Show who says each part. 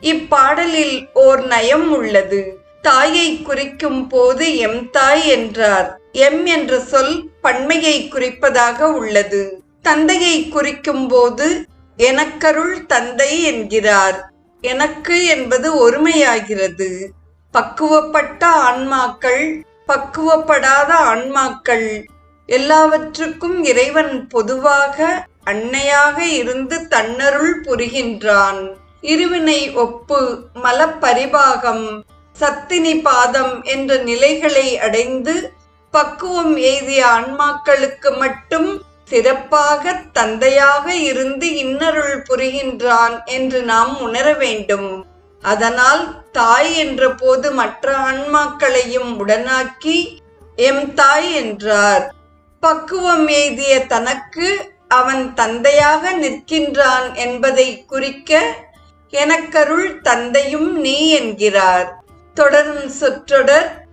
Speaker 1: இப்பாடலில் ஓர் நயம் உள்ளது. தாயை குறிக்கும் போது எம் தாய் என்றார். எம் என்ற சொல் பண்மையை குறிப்பதாக உள்ளது. தந்தையை குறிக்கும் போது எனக்கருள் தந்தை என்கிறார். எனக்கு என்பது ஒருமையாகிறது. பக்குவப்பட்ட ஆன்மாக்கள் பக்குவப்படாத ஆன்மாக்கள் எல்லாவற்றுக்கும் இறைவன் பொதுவாக அன்னையாக இருந்து தன்னருள் புரிகின்றான். இருவினை ஒப்பு மலப்பரிபாகம் சத்தினி பாதம் என்ற நிலைகளை அடைந்து பக்குவம் எய்திய ஆன்மாக்களுக்கு மட்டும் சிறப்பாக தந்தையாக இருந்து இன்னருள் புரிகின்றான் என்று நாம் உணர வேண்டும். அதனால் தாய் என்ற போது மற்ற ஆன்மாக்களையும் உடனாக்கி எம் தாய் என்றார். பக்குவம் எய்திய தனக்கு அவன் தந்தையாக நிற்கின்றான் என்பதை குறிக்க எனக்கருள் தந்தையும் நீ என்கிறார். தொடரும் சொற்றொடர்